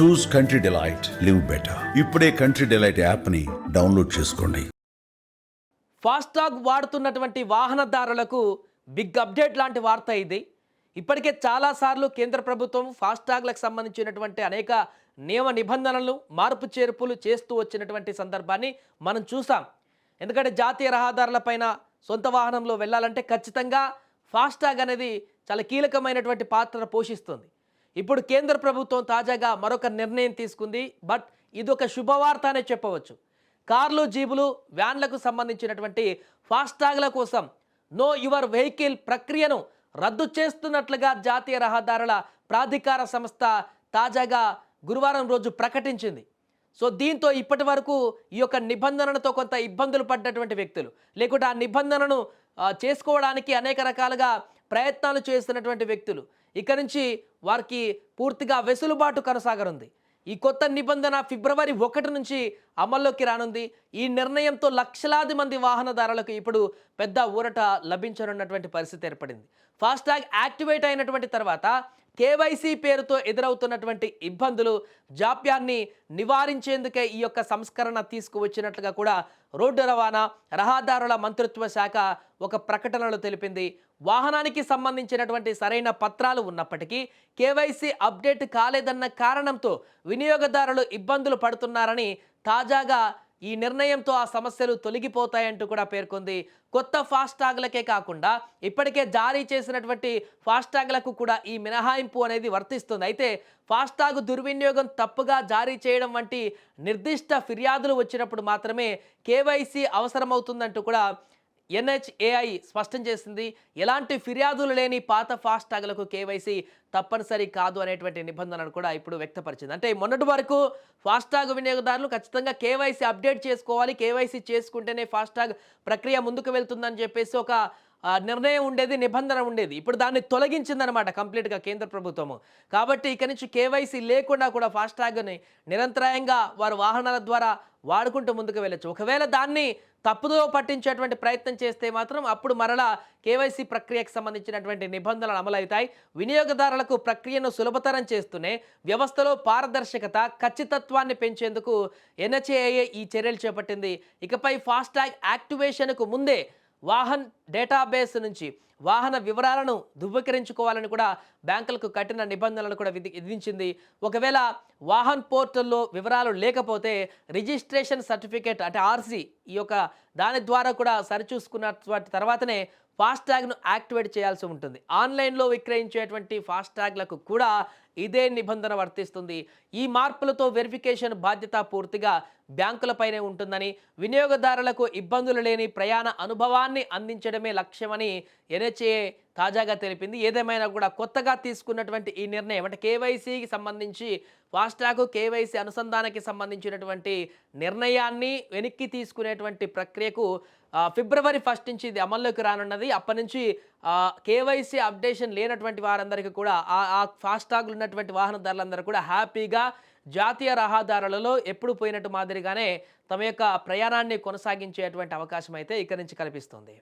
Choose Country Delight live better ఇప్పుడే country delight యాప్ని download చేసుకోండి. ఫాస్టాగ్ వాడుతున్నటువంటి వాహనదారులకు బిగ్ అప్డేట్ లాంటి వార్త ఇది. ఇప్పటికే చాలాసార్లు కేంద్ర ప్రభుత్వం ఫాస్టాగ్లకు సంబంధించినటువంటి అనేక నియమ నిబంధనలు మార్పు చేర్పులు చేస్తూ వచ్చినటువంటి సందర్భాన్ని మనం చూసాం. ఎందుకంటే జాతీయ రహదారులపైన సొంత వాహనంలో వెళ్ళాలంటే ఖచ్చితంగా ఫాస్టాగ్ అనేది చాలా కీలకమైనటువంటి పాత్ర పోషిస్తుంది. ఇప్పుడు కేంద్ర ప్రభుత్వం తాజాగా మరొక నిర్ణయం తీసుకుంది బట్ ఇది ఒక శుభవార్త అనే చెప్పవచ్చు. కార్లు జీబులు వ్యాన్లకు సంబంధించినటువంటి ఫాస్టాగ్ల కోసం నో యువర్ వెహికల్ ప్రక్రియను రద్దు చేస్తున్నట్లుగా జాతీయ రహదారుల ప్రాధికార సంస్థ తాజాగా గురువారం రోజు ప్రకటించింది. సో దీంతో ఇప్పటి వరకు ఈ యొక్క నిబంధనలతో కొంత ఇబ్బందులు పడ్డటువంటి వ్యక్తులు. లేకుంటే ఆ నిబంధనను చేసుకోవడానికి అనేక రకాలుగా ప్రయత్నాలు చేస్తున్నటువంటి వ్యక్తులు. ఇక నుంచి వారికి పూర్తిగా వెసులుబాటు కొనసాగనుంది. ఈ కొత్త నిబంధన ఫిబ్రవరి ఒకటి నుంచి అమల్లోకి రానుంది. ఈ నిర్ణయంతో లక్షలాది మంది వాహనదారులకు ఇప్పుడు పెద్ద ఊరట లభించనున్నటువంటి పరిస్థితి ఏర్పడింది. ఫాస్టాగ్ యాక్టివేట్ అయినటువంటి తర్వాత కేవైసీ పేరుతో ఎదురవుతున్నటువంటి ఇబ్బందులు జాప్యాన్ని నివారించేందుకే ఈ యొక్క సంస్కరణ తీసుకువచ్చినట్లుగా కూడా రోడ్డు రవాణా రహదారుల మంత్రిత్వ శాఖ ఒక ప్రకటనలో తెలిపింది. వాహనానికి సంబంధించినటువంటి సరైన పత్రాలు ఉన్నప్పటికీ కేవైసీ అప్డేట్ కాలేదన్న కారణంతో వినియోగదారులు ఇబ్బందులు పడుతున్నారని తాజాగా ఈ నిర్ణయంతో ఆ సమస్యలు తొలగిపోతాయంటూ కూడా పేర్కొంది. కొత్త ఫాస్టాగ్లకే కాకుండా ఇప్పటికే జారీ చేసినటువంటి ఫాస్టాగ్లకు కూడా ఈ మినహాయింపు అనేది వర్తిస్తుంది. అయితే ఫాస్టాగ్ దుర్వినియోగం తప్పుగా జారీ చేయడం వంటి నిర్దిష్ట ఫిర్యాదులు వచ్చినప్పుడు మాత్రమే కేవైసీ అవసరమవుతుందంటూ కూడా ఎన్హెచ్ఏఐ స్పష్టం చేసింది. ఎలాంటి ఫిర్యాదులు లేని పాత ఫాస్టాగ్లకు కేవైసీ తప్పనిసరి కాదు అనేటువంటి నిబంధనను కూడా ఇప్పుడు వ్యక్తపరిచింది. అంటే మొన్నటి వరకు ఫాస్టాగ్ వినియోగదారులు ఖచ్చితంగా కేవైసీ అప్డేట్ చేసుకోవాలి. కేవైసీ చేసుకుంటేనే ఫాస్టాగ్ ప్రక్రియ ముందుకు వెళ్తుందని చెప్పేసి ఒక నిర్ణయం ఉండేది నిబంధన ఉండేది. ఇప్పుడు దాన్ని తొలగించిందనమాట కంప్లీట్గా కేంద్ర ప్రభుత్వము. కాబట్టి ఇక నుంచి కేవైసీ లేకుండా కూడా ఫాస్టాగ్ని నిరంతరాయంగా వారు వాహనాల ద్వారా వాడుకుంటూ ముందుకు వెళ్ళొచ్చు. ఒకవేళ దాన్ని తప్పుదో పట్టించేటువంటి ప్రయత్నం చేస్తే మాత్రం అప్పుడు మరలా కేవైసీ ప్రక్రియకు సంబంధించినటువంటి నిబంధనలు అమలవుతాయి. వినియోగదారులకు ప్రక్రియను సులభతరం చేస్తూనే వ్యవస్థలో పారదర్శకత ఖచ్చితత్వాన్ని పెంచేందుకు ఎన్హెచ్ఏఏ ఈ చర్యలు చేపట్టింది. ఇకపై ఫాస్టాగ్ యాక్టివేషన్కు ముందే వాహన్ డేటాబేస్ నుంచి వాహన వివరాలను ధృవీకరించుకోవాలని కూడా బ్యాంకులకు కఠిన నిబంధనలు కూడా విధి విధించింది. ఒకవేళ వాహన్ పోర్టల్లో వివరాలు లేకపోతే రిజిస్ట్రేషన్ సర్టిఫికేట్ అంటే ఆర్సీ ఈ యొక్క దాని ద్వారా కూడా సరిచూసుకున్న తర్వాతనే ఫాస్టాగ్ను యాక్టివేట్ చేయాల్సి ఉంటుంది. ఆన్లైన్లో విక్రయించేటువంటి ఫాస్టాగ్లకు కూడా ఇదే నిబంధన వర్తిస్తుంది. ఈ మార్పులతో వెరిఫికేషన్ బాధ్యత పూర్తిగా బ్యాంకులపైనే ఉంటుందని వినియోగదారులకు ఇబ్బందులు లేని ప్రయాణ అనుభవాన్ని అందించడమే లక్ష్యమని ఎన్హెచ్ఏ తాజాగా తెలిపింది. ఏదేమైనా కూడా కొత్తగా తీసుకున్నటువంటి ఈ నిర్ణయం అంటే కేవైసీకి సంబంధించి ఫాస్టాగ్ కేవైసీ అనుసంధానానికి సంబంధించినటువంటి నిర్ణయాన్ని వెనక్కి తీసుకునేటువంటి ప్రక్రియకు ఫిబ్రవరి ఫస్ట్ నుంచి ఇది అమల్లోకి రానున్నది. అప్పటి నుంచి కేవైసీ అప్డేషన్ లేనటువంటి వారందరికీ కూడా ఆ ఆ ఫాస్టాగ్లు ఉన్నటువంటి వాహనదారులందరూ కూడా హ్యాపీగా జాతీయ రహదారులలో ఎప్పుడు పోయినట్టు మాదిరిగానే తమ యొక్క ప్రయాణాన్ని కొనసాగించేటువంటి అవకాశం అయితే ఇక్కడి నుంచి కల్పిస్తుంది.